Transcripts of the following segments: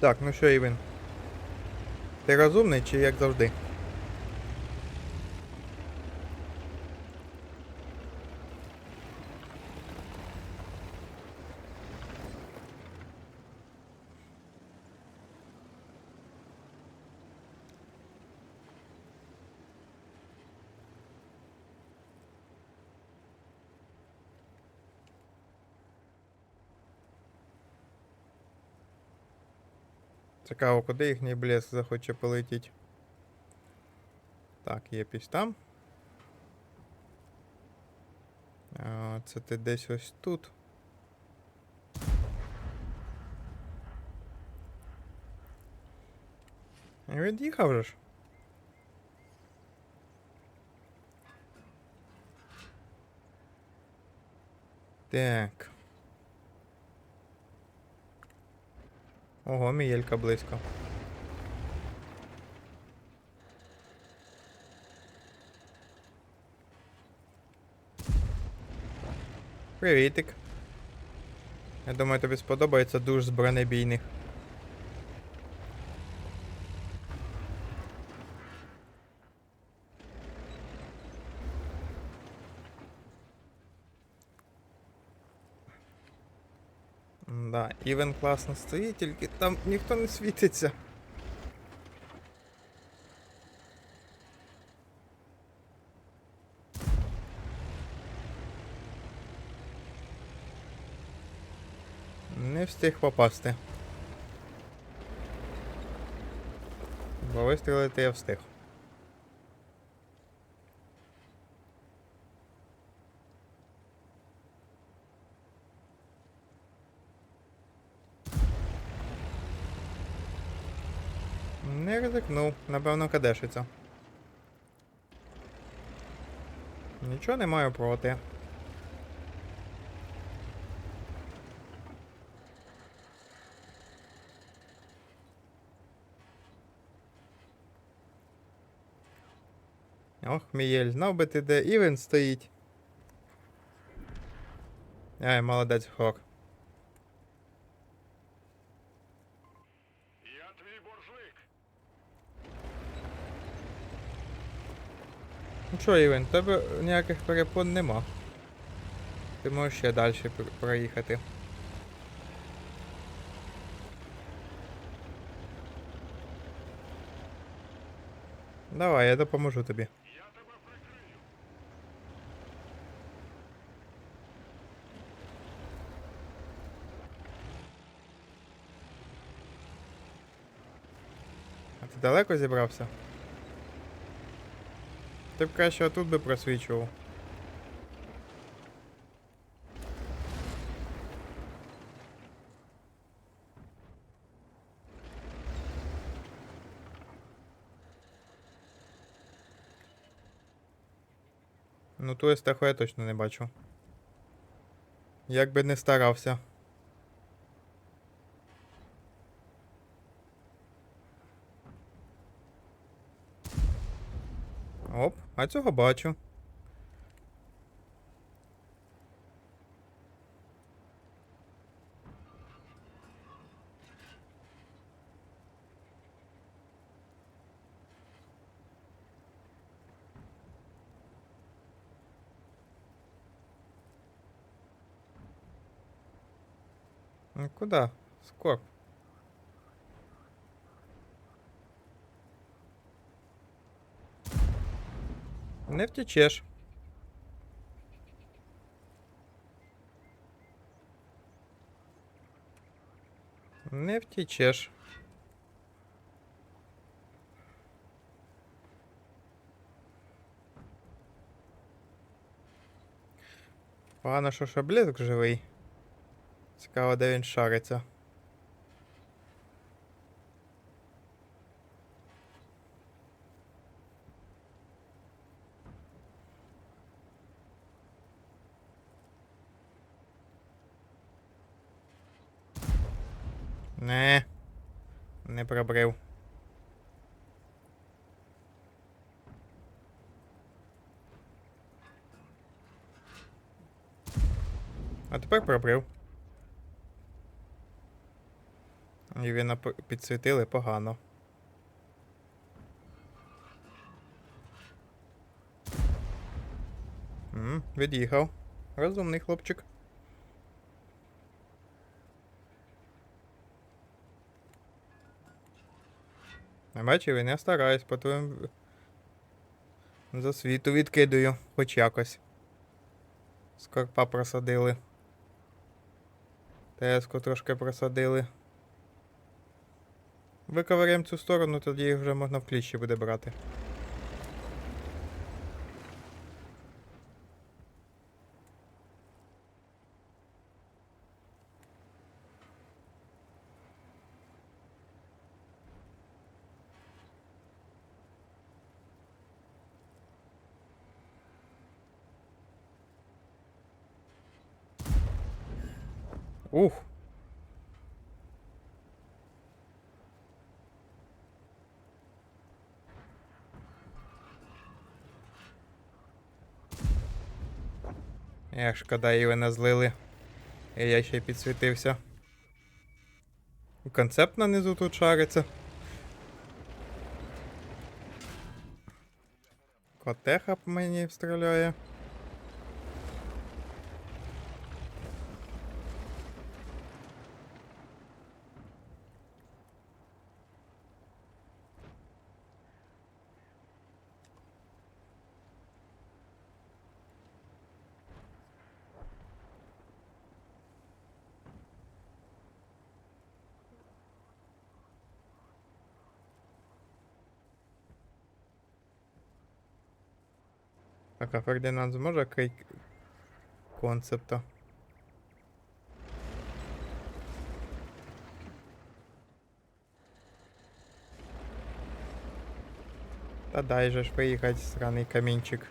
Так, ну що, Івен? Ти розумний чи як завжди? Цікаво, куди їхній блеск захоче полетіти. Так, є пісь там. Це ти десь ось тут. Від'їхав же ж. Так. Ого, Мієлька близько. Привітик. Я думаю, тобі сподобається душ з бронебійних. Івен класно стоїть, тільки там ніхто не світиться. Не встиг попасти. Бо вистрілити я встиг. Не ризикнув, напевно, кадешиться. Нічого не маю проти. Ох, Мієль, знав би ти, де Івен стоїть. Ай, молодець, Хок. Я твій боржник. Ну що, Івен, тебе ніяких перепон нема. Ти можеш ще далі проїхати. Давай, я допоможу тобі. Я тебе прикрию. А ти далеко зібрався? Ти б краще отут би просвічував. Ну ту естеху я точно не бачу. Як би не старався. А цього бачу. Ну куда? Скоп. Не втечеш. Не втечеш. Погано, що близьк живий. Цікаво, де він шариться. Не, не пробрив. А тепер пробрив. І він підсвітили погано. М, від'їхав. Розумний хлопчик. Бачив, не стараюсь, по твоїм за світу відкидаю, хоч якось. Скорпа просадили. ТС-ку трошки просадили. Виковиряємо цю сторону, тоді їх вже можна в кліщі буде брати. Ух! Як шкода, її не злили. І я ще й підсвітився. Концепт на низу тут шариться. Котеха по мені стріляє. А Фердинанд зможе крик концепта? Та дай же ж приїхати, сраний камінчик.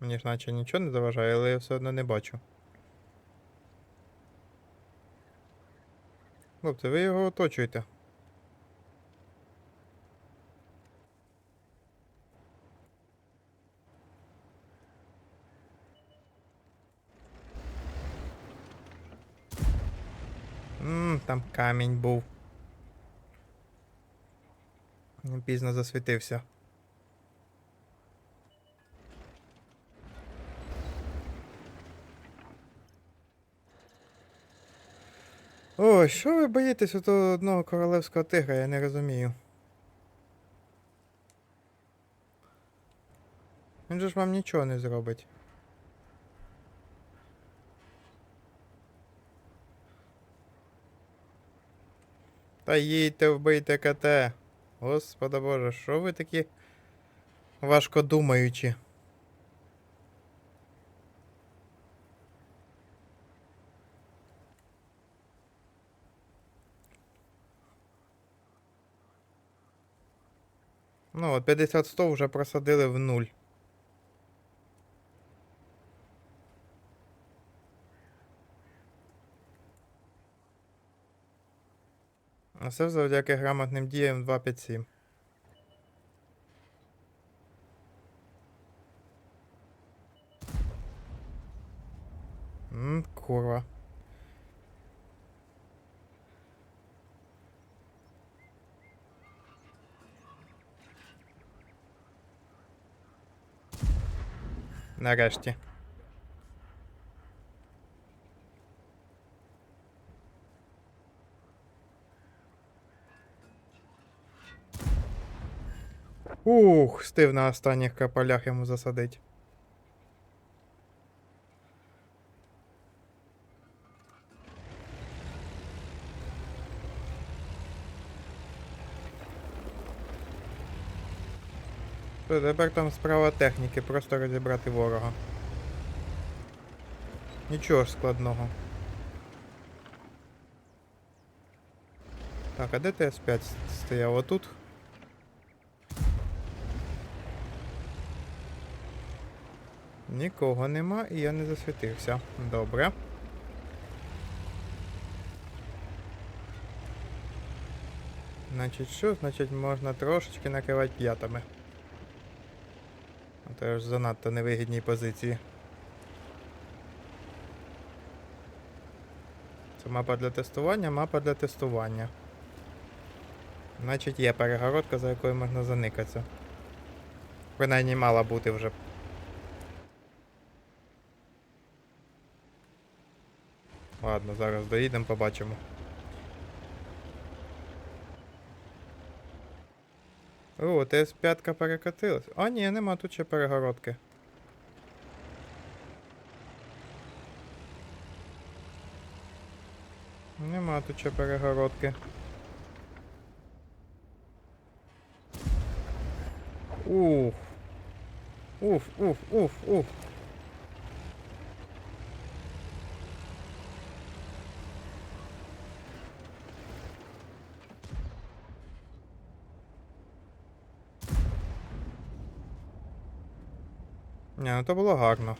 Мені ж наче нічого не заважає, але я все одно не бачу. Хлопці, ви його оточуєте. Ммм, там камінь був. Пізно засвітився. Ой, що ви боїтесь того одного королевського тигра, я не розумію. Він же ж вам нічого не зробить. Та їдьте вбийте КТ. Господа Боже, що ви такі важко думаючі? Ну, от 50-100 вже просадили в нуль. А все завдяки грамотним діям 257. Мм, курва. Нарешті. Ух, стив на останніх капалях йому засадить. Тепер там справа техніки, просто розібрати ворога. Нічого ж складного. Так, а де ТС-5 стояв? Отут? Нікого нема і я не засвітився. Добре. Значить що? Значить можна трошечки накривати п'ятами. Це ж занадто невигідній позиції. Це мапа для тестування, мапа для тестування. Значить є перегородка, за якою можна заникатися. Принаймні мала бути вже. Ладно, зараз доїдемо, побачимо. О, ТС-5 перекатилась. А, ні, нема тут ще перегородки. Нема тут ще перегородки. Уф. Уф, уф, уф, уф. Ні, ну то було гарно.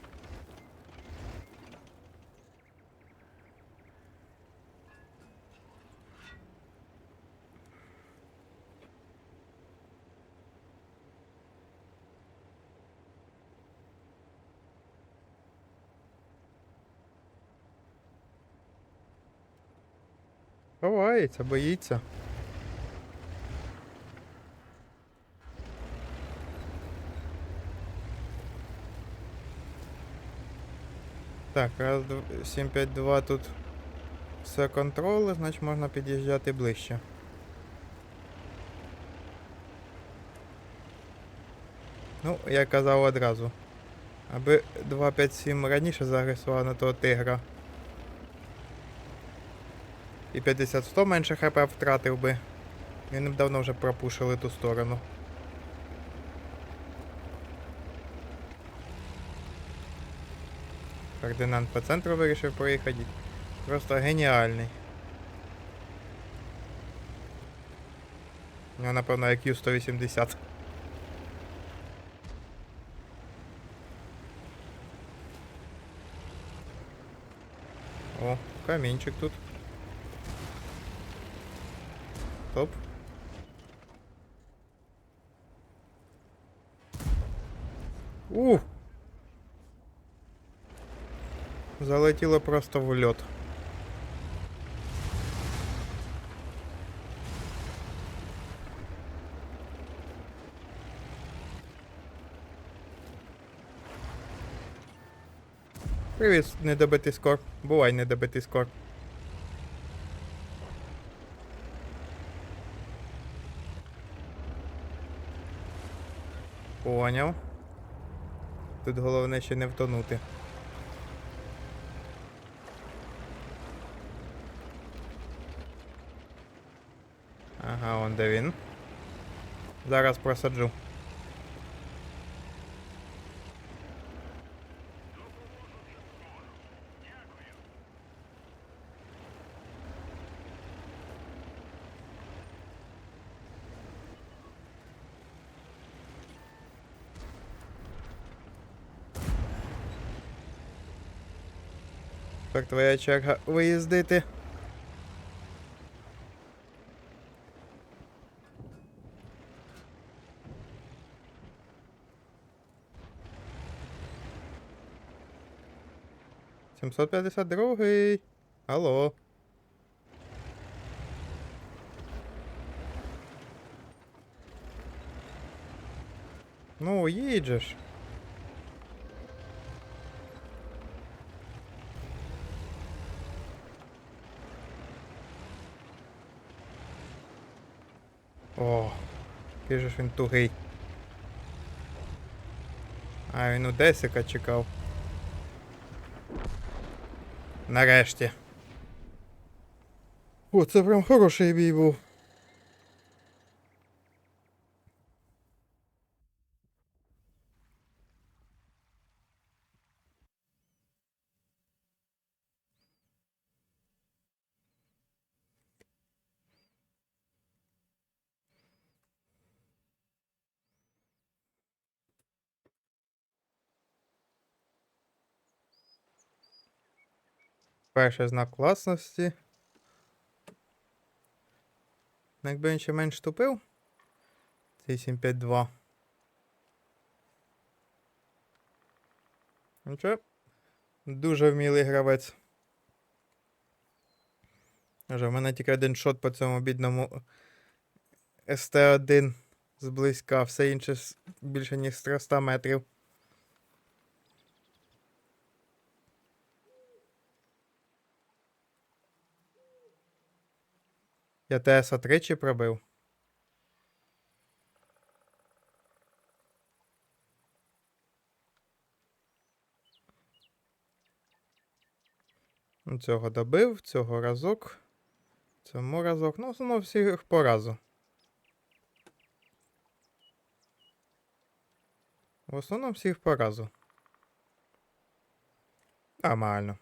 Ховається, боїться. Так, раз, 752 тут все контроли, значить можна під'їжджати ближче. Ну, я казав одразу. Аби 257 раніше загресував на того тигра. І 50-100 менше хп втратив би. Він давно вже пропушили ту сторону. Фердинанд по центру вирішив проїхати. Просто геніальний. У нього, напевно, IQ 180. О, камінчик тут. Топ. Ух! Залетіло просто в льот. Привіт, недобитий скор. Бувай недобитий скор. Поняв. Тут головне ще не втонути. Ага, он де він. Зараз просаджу. Так, твоя черга виїздити. Сімсот п'ятдесят другий. Алло. Ну, ж. О, який же ж він тугий. А, він у Десика чекав. Нарешті. О, це прям хороший бій був. Перший знак класності. Ну, Якби він ще менш тупив. Цей 752. Нічого. Дуже вмілий гравець. Вже в мене тільки один шот по цьому бідному СТ-1 зблизька, все інше більше ніж 300 метрів. Я ТСа тричі пробив. Ну, Цього добив, цього разок. Цьому разок. Ну, в основному всіх по разу. В основному всіх по разу. Нормально.